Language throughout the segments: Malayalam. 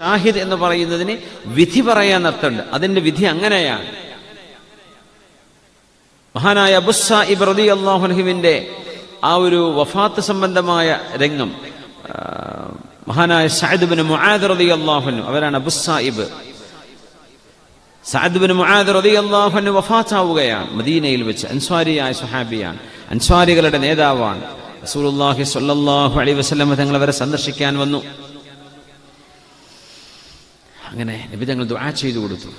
ഷാഹിദ് എന്ന് പറയുന്നതിന് വിധി പറയാൻ അർത്ഥമുണ്ട്. അതിന്റെ വിധി അങ്ങനെയാണ്. മഹാനായ അബുസായിബ് ഇബ്രദി അള്ളാഹുലഹിമിന്റെ ആ ഒരു വഫാത്ത് സംബന്ധമായ രംഗം മഹാനായ സായിദ്ബിന് മുആദ് റതി അള്ളാഹുനു അവരാണ് അബുസായിബ് സാഹിദ്ബിന് മുആദ് റതി വഫാത്ത് വഫാത്താവുകയാണ് മദീനയിൽ വെച്ച് അൻസ്വാരിയായ സുഹാബിയാണ് അൻസ്വാരികളുടെ നേതാവാണ്. റസൂലുള്ളാഹി സ്വല്ലല്ലാഹു അലൈഹി വസല്ലം തങ്ങൾ അവരെ സന്ദർശിക്കാൻ വന്നു. അങ്ങനെ നബി തങ്ങൾ ദുആ ചെയ്തു കൊടുത്തു.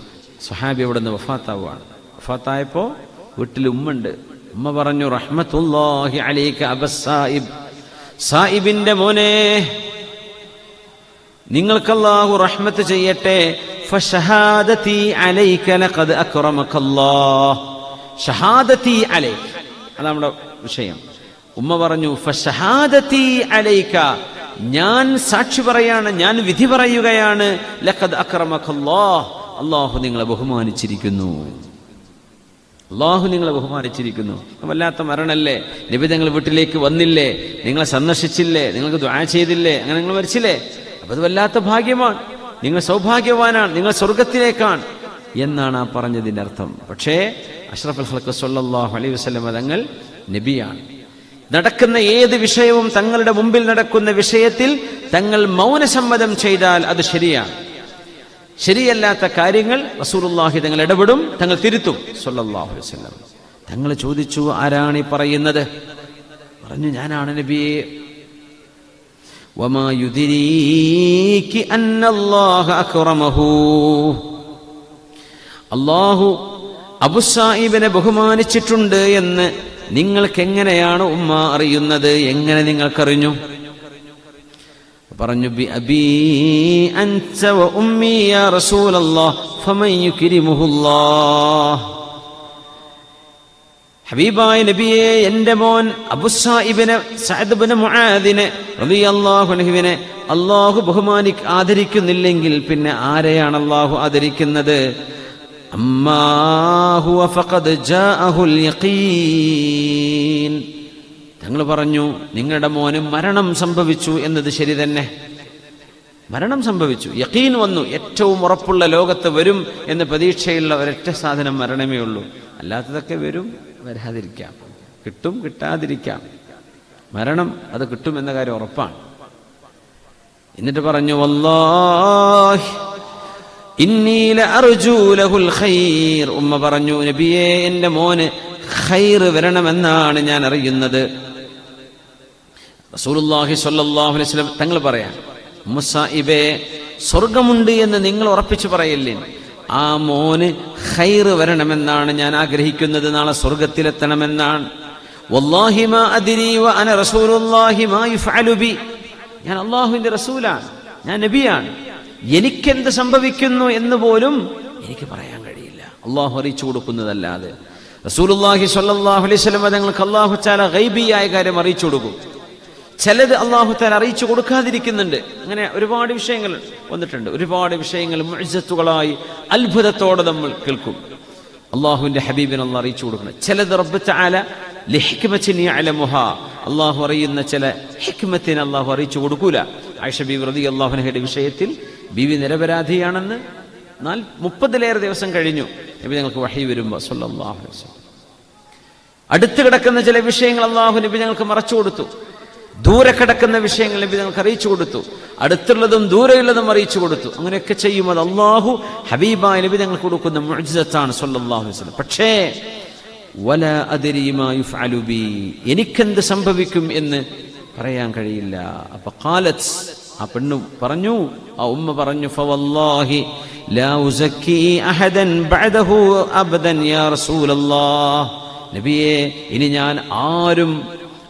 സുഹാബി അവിടെ നിന്ന് വഫാത്താവുകയാണ് വഫാത്തായപ്പോ വീട്ടിൽ ഉമ്മുണ്ട് ഉമ്മ പറഞ്ഞു റഹ്മത്തുല്ലാഹി അലൈക അബസ്സായിബ് സായിബിന്റെ മോനെ നിങ്ങൾക്ക് അല്ലാഹു റഹ്മത്ത് ചെയ്യട്ടെ. ഫഷഹാദതി അലൈക ലഖദ് അക്റമകല്ലാഹ് ഷഹാദതി അലൈക. അതാണ് നമ്മുടെ വിഷയം. ഉമ്മ പറഞ്ഞു ഫഷഹാദതി അലൈക ഞാൻ സാക്ഷി പറയാണ് ഞാൻ വിധി പറയുകയാണ്. ലഖദ് അല്ലാഹു നിങ്ങളെ ബഹുമാനിച്ചിരിക്കുന്നു. അള്ളാഹു നിങ്ങളെ ബഹുമാനിച്ചിരിക്കുന്നു. വല്ലാത്ത മരണല്ലേ? നിബിതങ്ങൾ വീട്ടിലേക്ക് വന്നില്ലേ? നിങ്ങളെ സന്ദർശിച്ചില്ലേ? നിങ്ങൾക്ക് ദ്വാ ചെയ്തില്ലേ? അങ്ങനെ നിങ്ങൾ മരിച്ചില്ലേ? അപ്പൊ അത് വല്ലാത്ത ഭാഗ്യമാണ്. നിങ്ങൾ സൗഭാഗ്യവാനാണ്. നിങ്ങൾ സ്വർഗത്തിലേക്കാണ് എന്നാണ് ആ പറഞ്ഞതിന്റെ അർത്ഥം. പക്ഷേ അഷ്റഫ് അൽ സല്ലല്ലാഹു അലൈഹി വസല്ലം തങ്ങൾ നബിയാണ്. നടക്കുന്ന ഏത് വിഷയവും തങ്ങളുടെ മുമ്പിൽ നടക്കുന്ന വിഷയത്തിൽ തങ്ങൾ മൗനസമ്മതം ചെയ്താൽ അത് ശരിയാണ്. ശരിയല്ലാത്ത കാര്യങ്ങൾ റസൂലുള്ളാഹി തങ്ങൾ ഇടപെടും തങ്ങൾ തിരുത്തും. സല്ലല്ലാഹു അലൈഹി വസല്ലം. തങ്ങൾ ചോദിച്ചു ആരാണ് ഈ പറയുന്നത്? പറഞ്ഞു ഞാനാണ് നബിയെ. അള്ളാഹു അബുസാഹിബിനെ ബഹുമാനിച്ചിട്ടുണ്ട് എന്ന് നിങ്ങൾക്ക് എങ്ങനെയാണ് ഉമ്മ അറിയുന്നത്? എങ്ങനെ നിങ്ങൾക്കറിഞ്ഞു? പറഞ്ഞു ബി അബീ അൻത വ ഉമ്മി യാ റസൂലല്ലാഹ് ഫമൻ യുക്രിമുഹുല്ലാഹ്. ഹബീബായ നബിയെ എന്റെ മോൻ അബുസാഹിബിനെ സഅദ്ബിന് മുആദിനെ റളിയല്ലാഹു അല്ലാഹു ബഹുമാനി ആദരിക്കുന്നില്ലെങ്കിൽ പിന്നെ ആരെയാണ് അള്ളാഹു ആദരിക്കുന്നത്? തങ്ങൾ പറഞ്ഞു നിങ്ങളുടെ മോന് മരണം സംഭവിച്ചു എന്നത് ശരി തന്നെ. മരണം സംഭവിച്ചു. യക്കീൻ വന്നു. ഏറ്റവും ഉറപ്പുള്ള ലോകത്ത് വരും എന്ന പ്രതീക്ഷയുള്ള ഒരൊറ്റ സാധനം മരണമേ ഉള്ളൂ. അല്ലാത്തതൊക്കെ വരും വരാതിരിക്കാം. കിട്ടും കിട്ടാതിരിക്കാം. മരണം അത് കിട്ടും എന്ന കാര്യം ഉറപ്പാണ്. എന്നിട്ട് പറഞ്ഞു വല്ലാഹി ഉമ്മ പറഞ്ഞു നബിയേ എന്റെ മോന് ഖൈർ വരണമെന്നാണ് ഞാൻ അറിയുന്നത്. അലൈഹി വസല്ലം തങ്ങൾ പറയാം മുസായിബേ സ്വർഗമുണ്ട് എന്ന് നിങ്ങൾ ഉറപ്പിച്ചു പറയല്ലേ? ആ മോന് ഖൈർ വരണമെന്നാണ് ഞാൻ ആഗ്രഹിക്കുന്നത്. നാളെ സ്വർഗത്തിലെത്തണമെന്നാണ്. വല്ലാഹി മാ വ അന മാ ബി. ഞാൻ അള്ളാഹുവിന്റെ റസൂലാണ്. ഞാൻ നബിയാണ്. എനിക്കെന്ത് സംഭവിക്കുന്നു എന്ന് പോലും എനിക്ക് പറയാൻ കഴിയില്ല. അള്ളാഹു അറിയിച്ചു കൊടുക്കുന്നതല്ലാതെ. റസൂലുള്ളാഹി സ്വല്ലല്ലാഹു അലൈഹി വസല്ലം തങ്ങൾക്ക് അള്ളാഹു ചാല ഗൈബിയായ കാര്യം അറിയിച്ചു കൊടുക്കും. ചിലത് അള്ളാഹു താല അറിയിച്ചു കൊടുക്കാതിരിക്കുന്നുണ്ട്. അങ്ങനെ ഒരുപാട് വിഷയങ്ങൾ വന്നിട്ടുണ്ട്. ഒരുപാട് വിഷയങ്ങൾ മുഴുത്തുകളായി അത്ഭുതത്തോടെ നമ്മൾ കേൾക്കും. അള്ളാഹുവിന്റെ ഹബീബിനെ അള്ളാഹ് അറിയിച്ചു കൊടുക്കണം. ചിലത് റബ്ബ് ചാല അലമുഹ അള്ളാഹു അറിയുന്ന ചില ഹിക്മത്തിന് അള്ളാഹു അറിയിച്ചു കൊടുക്കൂല. ആയിഷ ബീബി റതി അള്ളാഹുനഹയുടെ വിഷയത്തിൽ ബീവി നിരപരാധിയാണെന്ന് നാൽ മുപ്പതിലേറെ ദിവസം കഴിഞ്ഞു. നബി ഞങ്ങൾക്ക് വഹി വരുമ്പോ സല്ലല്ലാഹു അലൈഹി വസല്ലം. അടുത്ത് കിടക്കുന്ന ചില വിഷയങ്ങൾ അള്ളാഹു നബി ഞങ്ങൾക്ക് മറച്ചു കൊടുത്തു. ദൂരെ കിടക്കുന്ന വിഷയങ്ങൾ നബി ഞങ്ങൾക്ക് അറിയിച്ചു കൊടുത്തു. അടുത്തുള്ളതും ദൂരെയുള്ളതും അറിയിച്ചു കൊടുത്തു. അങ്ങനെയൊക്കെ ചെയ്യും അത് അള്ളാഹു ഹബീബായ നബി ഞങ്ങൾക്ക് കൊടുക്കുന്ന മുഅ്ജിസത്താണ് സല്ലല്ലാഹു വസ്ലം പക്ഷേ വല അതിരിയുമായി ഫാലുബി എനിക്കെന്ത് സംഭവിക്കും എന്ന് പറയാൻ കഴിയില്ല. അപ്പൊ ഖാലത്ത് ആ പെണ്ണു പറഞ്ഞു ആ ഉമ്മ പറഞ്ഞു ഫവല്ലാഹി ലാ ഉസക്കി അഹദൻ ബഅദഹു അബദൻ യാ റസൂലല്ലാഹ്. നബിയെ ഇനി ഞാൻ ആരും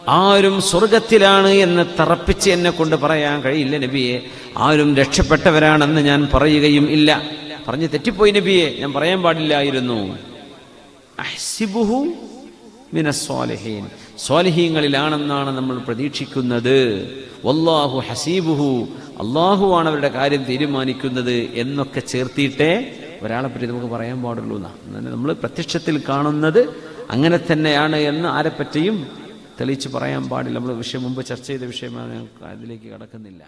ആരും സ്വർഗത്തിലാണ് എന്ന് തറപ്പിച്ച് എന്നെ കൊണ്ട് പറയാൻ കഴിയില്ല നബിയെ. ആരും രക്ഷപ്പെട്ടവരാണെന്ന് ഞാൻ പറയുകയും ഇല്ല. പറഞ്ഞ് തെറ്റിപ്പോയി നബിയെ ഞാൻ പറയാൻ പാടില്ലായിരുന്നു. അഹ്സിബുഹു സ്വാലിഹീങ്ങളിലാണെന്നാണ് നമ്മൾ പ്രതീക്ഷിക്കുന്നത്. വല്ലാഹു ഹസീബുഹു അള്ളാഹുവാണ് അവരുടെ കാര്യം തീരുമാനിക്കുന്നത് എന്നൊക്കെ ചേർത്തിയിട്ടേ ഒരാളെ പറ്റി നമുക്ക് പറയാൻ പാടുള്ളൂ എന്നാ. നമ്മൾ പ്രത്യക്ഷത്തിൽ കാണുന്നത് അങ്ങനെ തന്നെയാണ് എന്ന് ആരെപ്പറ്റിയും തെളിയിച്ച് പറയാൻ പാടില്ല. നമ്മൾ വിഷയം മുമ്പ് ചർച്ച ചെയ്ത വിഷയമാണ് അതിലേക്ക് കടക്കുന്നില്ല.